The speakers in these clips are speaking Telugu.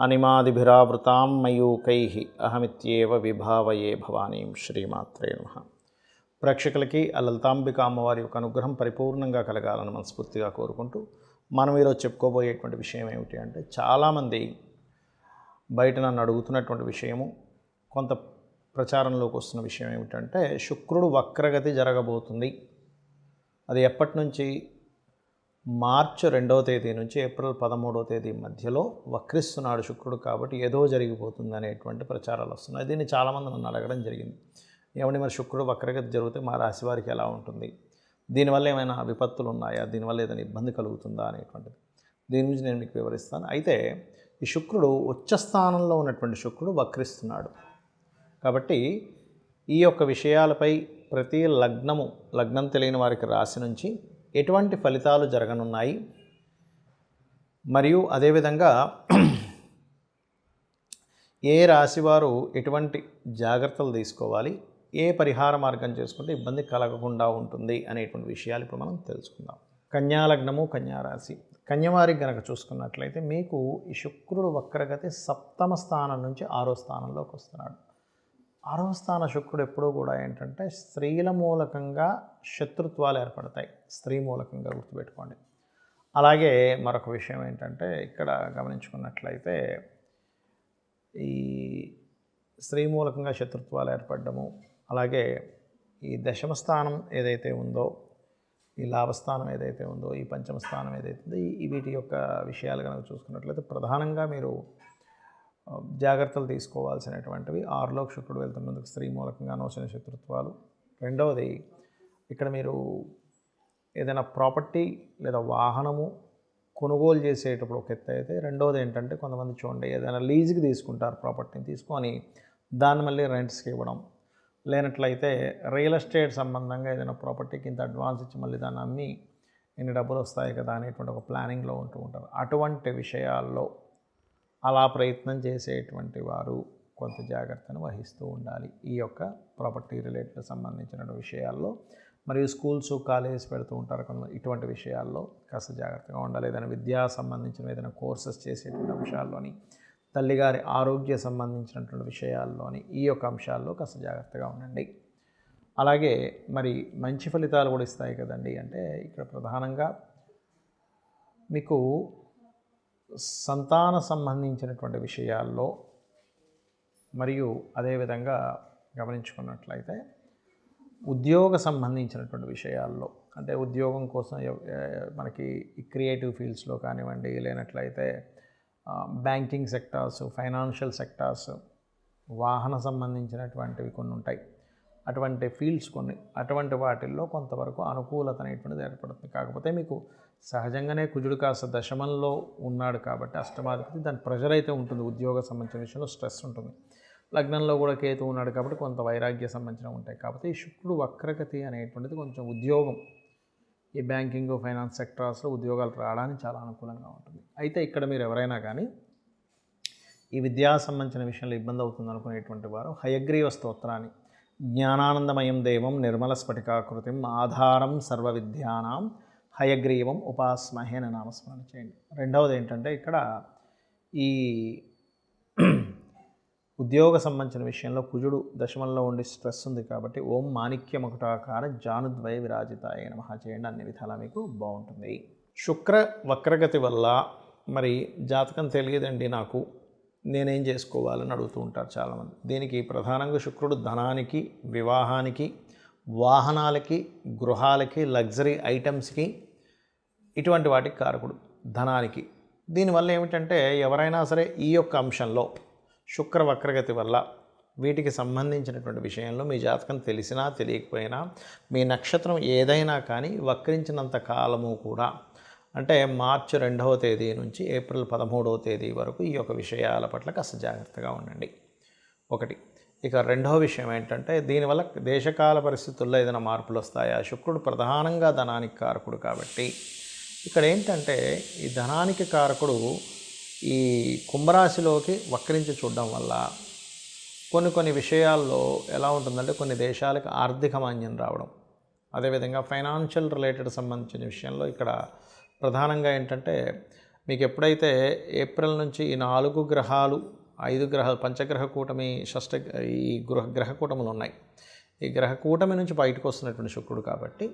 అనిమాదిభిరావృతాం మయూకై అహమిత్యేవ విభావయే భవానీం శ్రీమాత్రే నమ. ప్రేక్షకులకి ఆ లలితాంబిక అమ్మవారి యొక్క అనుగ్రహం పరిపూర్ణంగా కలగాలని మనస్ఫూర్తిగా కోరుకుంటూ మనం ఈరోజు చెప్పుకోబోయేటువంటి విషయం ఏమిటి అంటే చాలామంది బయట నన్ను అడుగుతున్నటువంటి విషయము కొంత ప్రచారంలోకి వస్తున్న విషయం ఏమిటంటే శుక్రుడు వక్రగతి జరగబోతుంది. అది ఎప్పటి నుంచి మార్చి రెండవ తేదీ నుంచి ఏప్రిల్ పదమూడవ తేదీ మధ్యలో వక్రిస్తున్నాడు శుక్రుడు కాబట్టి ఏదో జరిగిపోతుంది అనేటువంటి ప్రచారాలు వస్తున్నాయి. దీన్ని చాలామంది నన్ను అడగడం జరిగింది. ఏమండి మరి శుక్రుడు వక్రగతి జరిగితే మా రాశి వారికి ఎలా ఉంటుంది? దీనివల్ల ఏమైనా విపత్తులు ఉన్నాయా? దీనివల్ల ఏదైనా ఇబ్బంది కలుగుతుందా అనేటువంటిది. దీని గురించి నేను మీకు వివరిస్తాను. అయితే ఈ శుక్రుడు ఉచ్చ స్థానంలో ఉన్నటువంటి శుక్రుడు వక్రిస్తున్నాడు కాబట్టి ఈ యొక్క విషయాలపై ప్రతి లగ్నము లగ్నం తెలియని వారికి రాశి నుంచి ఎటువంటి ఫలితాలు జరగనున్నాయి? మరియు అదేవిధంగా ఏ రాశివారు ఎటువంటి జాగ్రత్తలు తీసుకోవాలి? ఏ పరిహార మార్గం చేసుకుంటే ఇబ్బంది కలగకుండా ఉంటుంది అనేటువంటి విషయాలు ఇప్పుడు మనం తెలుసుకుందాం. కన్యాలగ్నము కన్యారాశి కన్యవారికి గనక చూసుకున్నట్లయితే మీకు ఈ శుక్రుడు వక్రగతి సప్తమ స్థానం నుంచి ఆరో స్థానంలోకి వస్తున్నాడు. ఆరవ స్థాన శుక్రుడు ఎప్పుడూ కూడా ఏంటంటే స్త్రీల మూలకంగా శత్రుత్వాలు ఏర్పడతాయి. స్త్రీ మూలకంగా గుర్తుపెట్టుకోండి. అలాగే మరొక విషయం ఏంటంటే ఇక్కడ గమనించుకున్నట్లయితే ఈ స్త్రీ మూలకంగా శత్రుత్వాలు ఏర్పడము అలాగే ఈ దశమ స్థానం ఏదైతే ఉందో ఈ లాభస్థానం ఏదైతే ఉందో ఈ పంచమ స్థానం ఏదైతే ఉందో ఈ వీటి యొక్క విషయాలు కనుక చూసుకున్నట్లయితే ప్రధానంగా మీరు జాగ్రత్తలు తీసుకోవాల్సినటువంటివి. ఆరులోకి శుక్రుడు వెళ్తున్నందుకు స్త్రీ మూలకంగా అనవసర శత్రుత్వాలు. రెండవది ఇక్కడ మీరు ఏదైనా ప్రాపర్టీ లేదా వాహనము కొనుగోలు చేసేటప్పుడు ఒక ఎత్తు అయితే రెండవది ఏంటంటే కొంతమంది చూడండి ఏదైనా లీజుకి తీసుకుంటారు ప్రాపర్టీని తీసుకొని దాన్ని మళ్ళీ రెంట్స్కి ఇవ్వడం. లేనట్లయితే రియల్ ఎస్టేట్ సంబంధంగా ఏదైనా ప్రాపర్టీకి ఇంత అడ్వాన్స్ ఇచ్చి మళ్ళీ దాన్ని అమ్మి ఎన్ని డబ్బులు వస్తాయి కదా అనేటువంటి ఒక ప్లానింగ్లో ఉంటూ ఉంటారు. అటువంటి విషయాల్లో అలా ప్రయత్నం చేసేటువంటి వారు కొంత జాగ్రత్తను వహిస్తూ ఉండాలి. ఈ యొక్క ప్రాపర్టీ రిలేటెడ్ సంబంధించిన విషయాల్లో మరియు స్కూల్స్ కాలేజెస్ పెడుతూ ఉంటారు కొంత ఇటువంటి విషయాల్లో కాస్త జాగ్రత్తగా ఉండాలి. ఏదైనా విద్యా సంబంధించిన ఏదైనా కోర్సెస్ చేసేటువంటి అంశాల్లోని తల్లిగారి ఆరోగ్య సంబంధించినటువంటి విషయాల్లోని ఈ యొక్క అంశాల్లో కాస్త జాగ్రత్తగా ఉండండి. అలాగే మరి మంచి ఫలితాలు కూడా ఇస్తాయి కదండి. అంటే ఇక్కడ ప్రధానంగా మీకు సంతాన సంబంధించినటువంటి విషయాల్లో మరియు అదేవిధంగా గమనించుకున్నట్లయితే ఉద్యోగ సంబంధించినటువంటి విషయాల్లో అంటే ఉద్యోగం కోసం మనకి ఈ క్రియేటివ్ ఫీల్డ్స్లో కానివ్వండి లేనట్లయితే బ్యాంకింగ్ సెక్టార్స్ ఫైనాన్షియల్ సెక్టార్స్ వాహన సంబంధించినటువంటివి కొన్ని ఉంటాయి అటువంటి ఫీల్డ్స్ కొన్ని అటువంటి వాటిల్లో కొంతవరకు అనుకూలత అనేటువంటిది ఏర్పడుతుంది. కాకపోతే మీకు సహజంగానే కుజుడు కాస్త దశమంలో ఉన్నాడు కాబట్టి అష్టమాధిపతి దాని ప్రెషర్ అయితే ఉంటుంది. ఉద్యోగ సంబంధించిన విషయంలో స్ట్రెస్ ఉంటుంది. లగ్నంలో కూడా కేతు ఉన్నాడు కాబట్టి కొంత వైరాగ్య సంబంధించిన ఉంటాయి. కాబట్టి ఈ శుక్రుడు వక్రగతి అనేటువంటిది కొంచెం ఉద్యోగం. ఈ బ్యాంకింగ్ ఫైనాన్స్ సెక్టార్స్లో ఉద్యోగాలు రావడానికి చాలా అనుకూలంగా ఉంటుంది. అయితే ఇక్కడ మీరు ఎవరైనా కానీ ఈ విద్యా సంబంధించిన విషయంలో ఇబ్బంది అవుతుంది అనుకునేటువంటి వారు హయగ్రీవ స్తోత్రాన్ని జ్ఞానానందమయం దేవం నిర్మల స్ఫటికాకృతిం ఆధారం సర్వ విద్యానాం హయగ్రీవం ఉపాస్మహే అని నామస్మరణ చేయండి. రెండవది ఏంటంటే ఇక్కడ ఈ ఉద్యోగ సంబంధించిన విషయంలో కుజుడు దశమంలో ఉండి స్ట్రెస్ ఉంది కాబట్టి ఓం మాణిక్యముకటాకార జానుద్వయ విరాజితాయ నమ చేయండి. అన్ని విధాలా మీకు బాగుంటుంది. శుక్ర వక్రగతి వల్ల మరి జాతకం తెలియదండి నాకు. నేనేం చేసుకోవాలని అడుగుతూ ఉంటారు చాలామంది. దీనికి ప్రధానంగా శుక్రుడు ధనానికి వివాహానికి వాహనాలకి గృహాలకి లగ్జరీ ఐటమ్స్కి ఇటువంటి వాటికి కారకుడు ధనానికి. దీనివల్ల ఏమిటంటే ఎవరైనా సరే ఈ యొక్క అంశంలో శుక్ర వక్రగతి వల్ల వీటికి సంబంధించినటువంటి విషయంలో మీ జాతకం తెలిసినా తెలియకపోయినా మీ నక్షత్రం ఏదైనా కానీ వక్రించినంత కాలము కూడా అంటే మార్చి రెండవ తేదీ నుంచి ఏప్రిల్ పదమూడవ తేదీ వరకు ఈ యొక్క విషయాల పట్ల కాస్త జాగ్రత్తగా ఉండండి. ఒకటి ఇక రెండవ విషయం ఏంటంటే దీనివల్ల దేశకాల పరిస్థితుల్లో ఏదైనా మార్పులు వస్తాయా? శుక్రుడు ప్రధానంగా ధనానికి కారకుడు కాబట్టి. ఇక్కడ ఏంటంటే ఈ ధనానికి కారకుడు ఈ కుంభరాశిలోకి వక్రించి చూడడం వల్ల కొన్ని కొన్ని విషయాల్లో ఎలా ఉంటుందంటే కొన్ని దేశాలకు ఆర్థిక మాన్యం రావడం. అదేవిధంగా ఫైనాన్షియల్ రిలేటెడ్ సంబంధించిన విషయంలో ఇక్కడ ప్రధానంగా ఏంటంటే మీకు ఎప్పుడైతే ఏప్రిల్ నుంచి ఈ నాలుగు గ్రహాలు ఐదు గ్రహాలు పంచగ్రహ కూటమి షష్ట ఈ గృహ గ్రహ కూటములు ఉన్నాయి. ఈ గ్రహ కూటమి నుంచి బయటకు వస్తున్నటువంటి శుక్రుడు కాబట్టి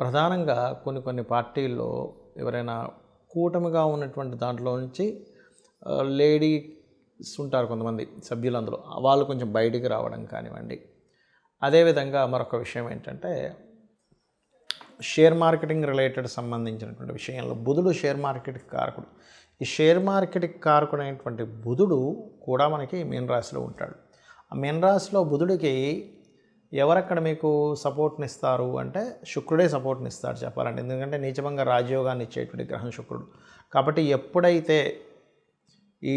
ప్రధానంగా కొన్ని కొన్ని పార్టీల్లో ఎవరైనా కూటమిగా ఉన్నటువంటి దాంట్లో నుంచి లేడీస్ ఉంటారు కొంతమంది సభ్యులు అందులో. వాళ్ళు కొంచెం బయటికి రావడం కానివ్వండి. అదేవిధంగా మరొక విషయం ఏంటంటే షేర్ మార్కెటింగ్ రిలేటెడ్ సంబంధించినటువంటి విషయంలో బుధుడు షేర్ మార్కెట్కి కారకుడు. ఈ షేర్ మార్కెట్కి కారకుడైనటువంటి బుధుడు కూడా మనకి మీనరాశిలో ఉంటాడు. ఆ మీనరాశిలో బుధుడికి ఎవరక్కడ మీకు సపోర్ట్ని ఇస్తారు అంటే శుక్రుడే సపోర్ట్ని ఇస్తాడు చెప్పాలంటే. ఎందుకంటే నిజంగా రాజయోగాన్ని ఇచ్చేటువంటి గ్రహం శుక్రుడు. కాబట్టి ఎప్పుడైతే ఈ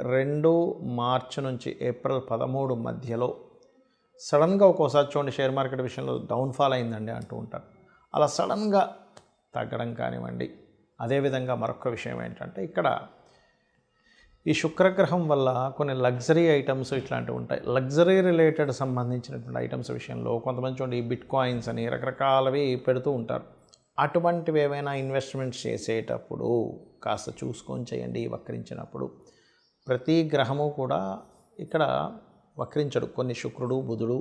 రెండు మార్చి నుంచి ఏప్రిల్ పదమూడు మధ్యలో సడన్గా ఒక్కోసారి చూడండి షేర్ మార్కెట్ విషయంలో డౌన్ఫాల్ అయిందండి అంటూ ఉంటారు. అలా సడన్గా తగ్గడం కానివ్వండి. అదేవిధంగా మరొక విషయం ఏంటంటే ఇక్కడ ఈ శుక్రగ్రహం వల్ల కొన్ని లగ్జరీ ఐటమ్స్ ఇట్లాంటివి ఉంటాయి. లగ్జరీ రిలేటెడ్ సంబంధించినటువంటి ఐటమ్స్ విషయంలో కొంతమంది చూడండి బిట్ కాయిన్స్ అని రకరకాలవి పెడుతూ ఉంటారు. అటువంటివి ఏవైనా ఇన్వెస్ట్మెంట్స్ చేసేటప్పుడు కాస్త చూసుకొని చేయండి వక్రించినప్పుడు ప్రతి గ్రహము కూడా ఇక్కడ వక్రించడు. కొన్ని శుక్రుడు బుధుడు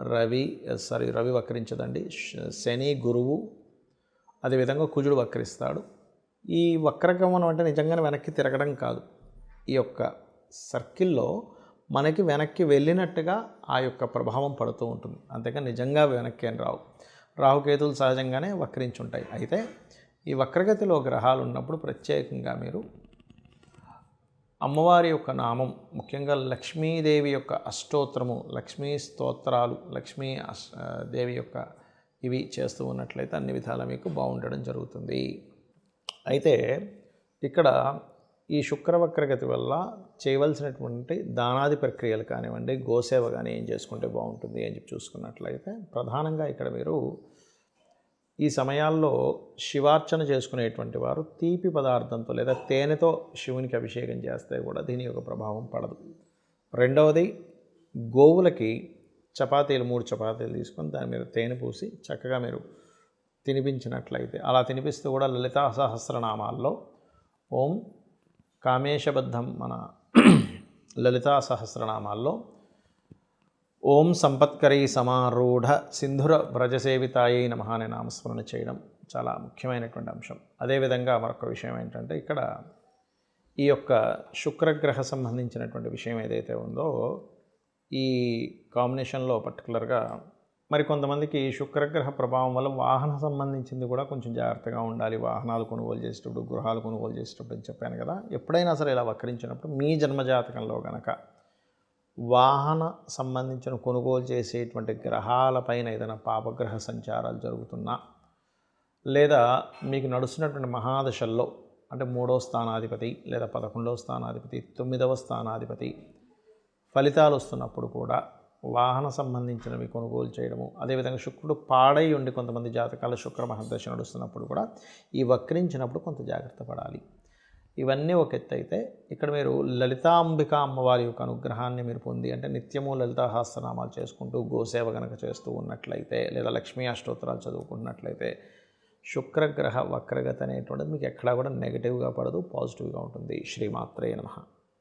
రవి సారీ రవి వక్రించదండి. శని గురువు అదేవిధంగా కుజుడు వక్రిస్తాడు. ఈ వక్రగమనం అంటే నిజంగానే వెనక్కి తిరగడం కాదు. ఈ యొక్క సర్కిల్లో మనకి వెనక్కి వెళ్ళినట్టుగా ఆ యొక్క ప్రభావం పడుతూ ఉంటుంది. అంతేగా నిజంగా వెనక్కి అని రావు. రాహుకేతులు సహజంగానే వక్రించుంటాయి. అయితే ఈ వక్రగతిలో గ్రహాలు ఉన్నప్పుడు ప్రత్యేకంగా మీరు అమ్మవారి యొక్క నామం ముఖ్యంగా లక్ష్మీదేవి యొక్క అష్టోత్తరము లక్ష్మీ స్తోత్రాలు లక్ష్మీ దేవి యొక్క ఇవి చేస్తూ ఉన్నట్లయితే అన్ని విధాలా మీకు బాగుండడం జరుగుతుంది. అయితే ఇక్కడ ఈ శుక్రవక్రగతి వల్ల చేయవలసినటువంటి దానాది ప్రక్రియలు కానివ్వండి గోసేవ కానీ ఏం చేసుకుంటే బాగుంటుంది అని చెప్పి చూసుకున్నట్లయితే ప్రధానంగా ఇక్కడ మీరు ఈ సమయాల్లో శివార్చన చేసుకునేటువంటి వారు తీపి పదార్థంతో లేదా తేనెతో శివునికి అభిషేకం చేస్తే కూడా దీని యొక్క ప్రభావం పడదు. రెండవది గోవులకి చపాతీలు మూడు చపాతీలు తీసుకొని దాని మీద తేనె పూసి చక్కగా మీరు తినిపించినట్లయితే అలా తినిపిస్తూ కూడా లలితా సహస్రనామాల్లో ఓం కామేశబద్ధం మన లలితా సహస్రనామాల్లో ఓం సంపత్కరీ సమారూఢ సింధుర వ్రజసేవితాయే నమ అనే నామస్మరణ చేయడం చాలా ముఖ్యమైనటువంటి అంశం. అదేవిధంగా మరొక విషయం ఏంటంటే ఇక్కడ ఈ యొక్క శుక్రగ్రహ సంబంధించినటువంటి విషయం ఏదైతే ఉందో ఈ కాంబినేషన్లో పర్టికులర్గా మరి కొంతమందికి శుక్రగ్రహ ప్రభావం వల్ల వాహన సంబంధించింది కూడా కొంచెం జాగ్రత్తగా ఉండాలి. వాహనాలు కొనుగోలు చేసేటప్పుడు గృహాలు కొనుగోలు చేసేటప్పుడు అని చెప్పాను కదా ఎప్పుడైనా సరే ఇలా వక్రించినప్పుడు మీ జన్మజాతకంలో కనుక వాహన సంబంధించిన కొనుగోలు చేసేటువంటి గ్రహాలపైన ఏదైనా పాపగ్రహ సంచారాలు జరుగుతున్నా లేదా మీకు నడుస్తున్నటువంటి మహాదశల్లో అంటే మూడో స్థానాధిపతి లేదా పదకొండవ స్థానాధిపతి తొమ్మిదవ స్థానాధిపతి ఫలితాలు వస్తున్నప్పుడు కూడా వాహన సంబంధించినవి కొనుగోలు చేయడము అదేవిధంగా శుక్రుడు పాడై ఉండి కొంతమంది జాతకాల శుక్ర మహర్దశ నడుస్తున్నప్పుడు కూడా ఈ వక్రించినప్పుడు కొంత జాగ్రత్త పడాలి. ఇవన్నీ ఒక ఎత్తు అయితే ఇక్కడ మీరు లలితాంబిక అమ్మవారి యొక్క అనుగ్రహాన్ని మీరు పొంది అంటే నిత్యము లలితాహాస్తనామాలు చేసుకుంటూ గోసేవ గనక చేస్తూ ఉన్నట్లయితే లేదా లక్ష్మీ అష్టోత్తరాలు చదువుకుంటున్నట్లయితే శుక్రగ్రహ వక్రగత అనేటువంటిది మీకు ఎక్కడా కూడా నెగిటివ్గా పడదు పాజిటివ్గా ఉంటుంది. శ్రీమాత్రే నమ.